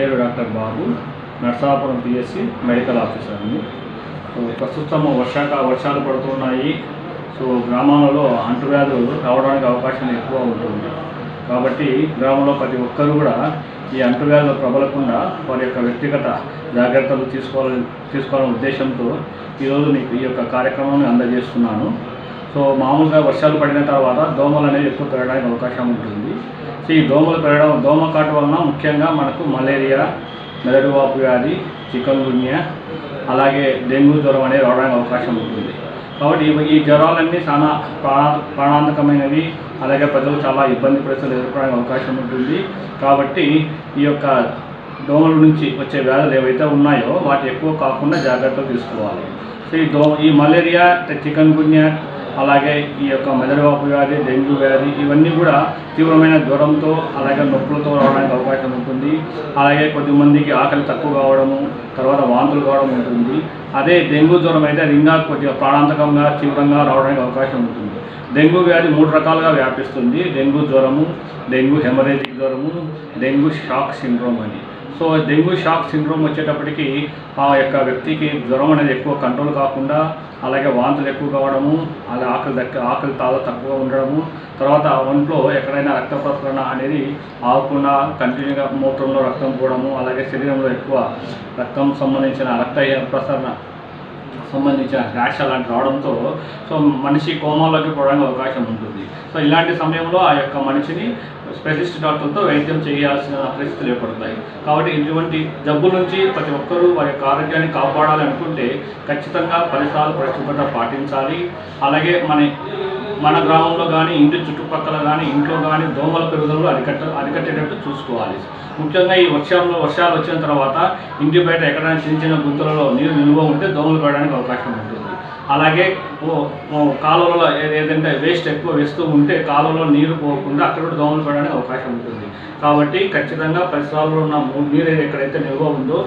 పేరు doctor Babu Narsapuram PSC medical officer అండి. So ప్రస్తుతం వర్షాక వర్షాలు పడుతున్నాయి. సో గ్రామాలలో అంటువ్యాధులు రావడానికి అవకాశం ఎక్కువ ఉంటుంది. కాబట్టి గ్రామంలో ప్రతి ఒక్కరు కూడా ఈ అంటువ్యాధులు ప్రబలకుండా వారి యొక్క వ్యక్తిగత జాగ్రత్తలు తీసుకోవాలని తీసుకోవాలనే ఉద్దేశంతో ఈరోజు మీకు ఈ యొక్క కార్యక్రమాన్ని అందజేస్తున్నాను. సో మామూలుగా వర్షాలు పడిన తర్వాత దోమలు అనేవి ఎక్కువ పెరగడానికి అవకాశం ఉంటుంది. సో ఈ దోమలు పెరగడం దోమ కాటు వలన ముఖ్యంగా మనకు మలేరియా మెదడు వాపు వ్యాధి చికెన్ గున్యా అలాగే డెంగ్యూ జ్వరం అనేది రావడానికి అవకాశం ఉంటుంది. కాబట్టి ఈ జ్వరాలన్నీ చాలా ప్రాణ ప్రాణాంతకమైనవి అలాగే ప్రజలు చాలా ఇబ్బంది పరిస్థితులు ఎదుర్కోవడానికి అవకాశం ఉంటుంది. కాబట్టి ఈ యొక్క దోమల నుంచి వచ్చే వ్యాధులు ఏవైతే ఉన్నాయో వాటి ఎక్కువ కాకుండా జాగ్రత్తలు తీసుకోవాలి. సో ఈ దో ఈ మలేరియా చికెన్ గున్యా అలాగే ఈ యొక్క మెదడువాపు వ్యాధి డెంగ్యూ వ్యాధి ఇవన్నీ కూడా తీవ్రమైన జ్వరంతో అలాగే నొప్పులతో రావడానికి అవకాశం ఉంటుంది. అలాగే కొద్దిమందికి ఆకలి తక్కువ కావడము తర్వాత వాంతులు కావడం ఉంటుంది. అదే డెంగ్యూ జ్వరం అయితే అది ఇంకా కొద్దిగా ప్రాణాంతకంగా తీవ్రంగా రావడానికి అవకాశం ఉంటుంది. డెంగ్యూ వ్యాధి మూడు రకాలుగా వ్యాపిస్తుంది. డెంగ్యూ జ్వరము డెంగ్యూ హెమరేజిక్ జ్వరము డెంగ్యూ షాక్ సిండ్రోమ్ అని. సో డెంగ్యూ షాక్ సిండ్రోమ్ వచ్చేటప్పటికి ఆ యొక్క వ్యక్తికి జ్వరం అనేది ఎక్కువ కంట్రోల్ కాకుండా అలాగే వాంతులు ఎక్కువ కావడము అలాగే ఆకలి దక్క ఆకలి తాళ తక్కువ ఉండడము తర్వాత ఒంట్లో ఎక్కడైనా రక్త ప్రసరణ అనేది ఆగకుండా కంటిన్యూగా మూత్రంలో రక్తం పోవడము అలాగే శరీరంలో ఎక్కువ రక్తం సంబంధించిన రక్త ప్రసరణ సంబంధించిన ర్యాష్ అలాంటి రావడంతో సో మనిషి కోమాలోకి పోవడానికి అవకాశం ఉంటుంది. సో ఇలాంటి సమయంలో ఆ యొక్క మనిషిని స్పెషలిస్ట్ డాక్టర్తో వైద్యం చేయాల్సిన పరిస్థితులు ఏర్పడతాయి. కాబట్టి ఇటువంటి జబ్బుల నుంచి ప్రతి ఒక్కరూ వారి యొక్క ఆరోగ్యాన్ని కాపాడాలి అనుకుంటే ఖచ్చితంగా పరిసరాలు పరిశుభ్రత పాటించాలి. అలాగే మన మన గ్రామంలో కానీ ఇంటి చుట్టుపక్కల కానీ ఇంట్లో కానీ దోమల పెరుగుదలను అరికట్ట అరికట్టేటట్టు చూసుకోవాలి. ముఖ్యంగా ఈ వర్షంలో వర్షాలు వచ్చిన తర్వాత ఇంటి బయట ఎక్కడైనా చిన్న చిన్న గుంతలలో నీరు నిల్వ ఉంటే దోమలు పెరగడానికి అవకాశం ఉంటుంది. అలాగే కాలువలో ఏదంటే వేస్ట్ ఎక్కువ వేస్తూ ఉంటే కాలువలో నీరు పోకుండా అక్కడ కూడా దోమలు పడడానికి అవకాశం ఉంటుంది. కాబట్టి ఖచ్చితంగా పరిసరాల్లో ఉన్న నీరు ఎక్కడైతే నిల్వ ఉందో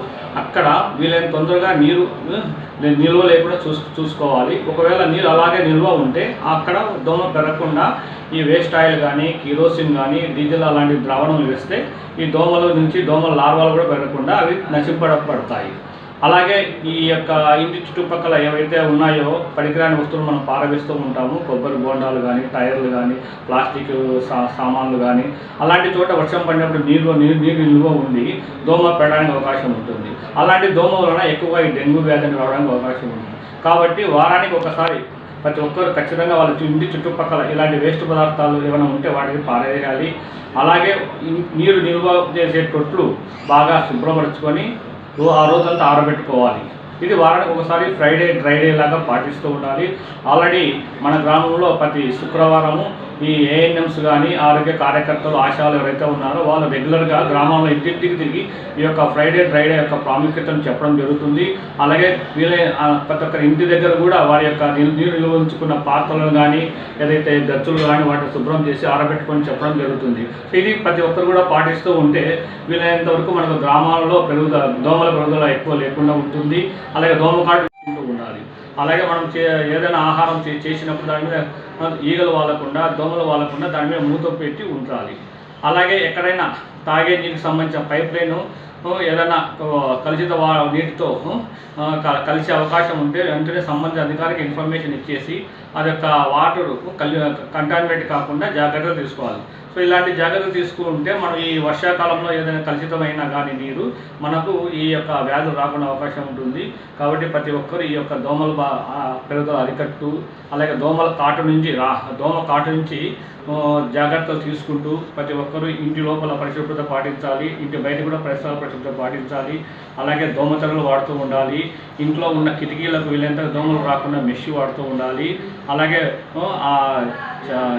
అక్కడ వీలైన తొందరగా నీరు నిల్వ లేకుండా చూసు చూసుకోవాలి. ఒకవేళ నీరు అలాగే నిల్వ ఉంటే అక్కడ దోమలు పెరగకుండా ఈ వేస్ట్ ఆయిల్ కానీ కిరోసిన్ కానీ డీజిల్ అలాంటి ద్రావణం వేస్తే ఈ దోమల నుంచి దోమల లార్వాలు కూడా పెరగకుండా అవి నశింపడతాయి అలాగే ఈ యొక్క ఇంటి చుట్టుపక్కల ఏవైతే ఉన్నాయో పనికిరాని వస్తువులు మనం పారవేస్తూ ఉంటాము కొబ్బరి బోండాలు కానీ టైర్లు కానీ ప్లాస్టిక్ సా సామాన్లు కానీ అలాంటి చోట వర్షం పడినప్పుడు నీరు నీరు నీరు నిల్వ ఉండి దోమ పెరగడానికి అవకాశం ఉంటుంది. అలాంటి దోమ వలన ఎక్కువగా ఈ డెంగ్యూ వ్యాధిని రావడానికి అవకాశం ఉంది. కాబట్టి వారానికి ఒకసారి ప్రతి ఒక్కరు ఖచ్చితంగా వాళ్ళ ఇంటి చుట్టుపక్కల ఇలాంటి వేస్ట్ పదార్థాలు ఏమైనా ఉంటే వాటిని పారేయాలి. అలాగే నీరు నిల్వ చేసే తొట్లు బాగా శుభ్రపరచుకొని ఆ రోజంతా ఆరబెట్టుకోవాలి. ఇది వారానికి ఒకసారి ఫ్రైడే డ్రైడే లాగా పాటిస్తూ ఉండాలి. ఆల్రెడీ మన గ్రామంలో ప్రతి శుక్రవారము ఈ ఏఎన్ఎంస్ కానీ ఆరోగ్య కార్యకర్తలు ఆశాలు ఎవరైతే ఉన్నారో వాళ్ళు రెగ్యులర్గా గ్రామంలో ఇంటింటికి తిరిగి ఈ యొక్క ఫ్రైడే డ్రైడే యొక్క ప్రాముఖ్యతను చెప్పడం జరుగుతుంది. అలాగే వీళ్ళ ప్రతి ఒక్కరి ఇంటి దగ్గర కూడా వారి యొక్క నీరు నీరు నిల్వ ఉంచుకున్న పాత్రలను కానీ ఏదైతే గచ్చులు కానీ వాటిని శుభ్రం చేసి ఆరబెట్టుకొని చెప్పడం జరుగుతుంది. ఇది ప్రతి ఒక్కరు కూడా పాటిస్తూ ఉంటే వీలైనంత వరకు మనకు గ్రామాలలో పెరుగుదల దోమల పెరుగుదల ఎక్కువ లేకుండా ఉంటుంది. అలాగే దోమకాటు అలాగే మనం చే ఏదైనా ఆహారం చే- చేసినప్పుడు దాని మీద ఈగలు వాలకుండా దోమలు వాలకుండా దాని మీద మూత పెట్టి ఉంచాలి. అలాగే ఎక్కడైనా తాగే నీటికి సంబంధించిన పైప్ లైన్ ఏదైనా కలుషిత వా నీటితో కలిసే అవకాశం ఉంటే వెంటనే సంబంధిత అధికారికి ఇన్ఫర్మేషన్ ఇచ్చేసి అది యొక్క వాటర్ కలి కంటామినేట్ కాకుండా జాగ్రత్తలు తీసుకోవాలి. సో ఇలాంటి జాగ్రత్తలు తీసుకుంటే మనం ఈ వర్షాకాలంలో ఏదైనా కలుషితమైన కానీ నీరు మనకు ఈ యొక్క వ్యాధులు రాకుండా అవకాశం ఉంటుంది. కాబట్టి ప్రతి ఒక్కరు ఈ యొక్క దోమల పెరుగుదల అరికట్టు అలాగే దోమల కాటు నుంచి రా దోమ కాటు నుంచి జాగ్రత్తలు తీసుకుంటూ ప్రతి ఒక్కరూ ఇంటి లోపల పరిశుభ్రత పాటించాలి. ఇంటి బయట కూడా పరిసరాల పరిశుభ్రత పాటించాలి. అలాగే దోమతెరలు వాడుతూ ఉండాలి. ఇంట్లో ఉన్న కిటికీలకు వీలైనంత దోమలు రాకుండా మెష్ వాడుతూ ఉండాలి. అలాగే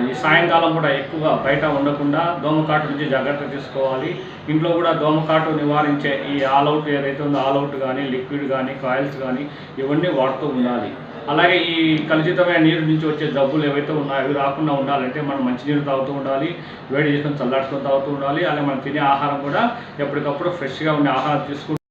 ఈ సాయంకాలం కూడా ఎక్కువగా బయట ఉండకుండా దోమకాటు నుంచి జాగ్రత్త తీసుకోవాలి. ఇంట్లో కూడా దోమకాటు నివారించే ఈ ఆల్ అవుట్ ఏదైతే ఉందో ఆల్ అవుట్ కానీ లిక్విడ్ కానీ కాయిల్స్ కానీ ఇవన్నీ వాడుతూ ఉండాలి. అలాగే ఈ కలుషితమైన నీరు నుంచి వచ్చే జబ్బులు ఏవైతే ఉన్నాయో అవి రాకుండా ఉండాలంటే మనం మంచినీరు తాగుతూ ఉండాలి వేడి చేసుకొని చల్లార్చుకొని తాగుతూ ఉండాలి అలాగే మనం తినే ఆహారం కూడా ఎప్పటికప్పుడు ఫ్రెష్గా ఉండే ఆహారం తీసుకుంటూ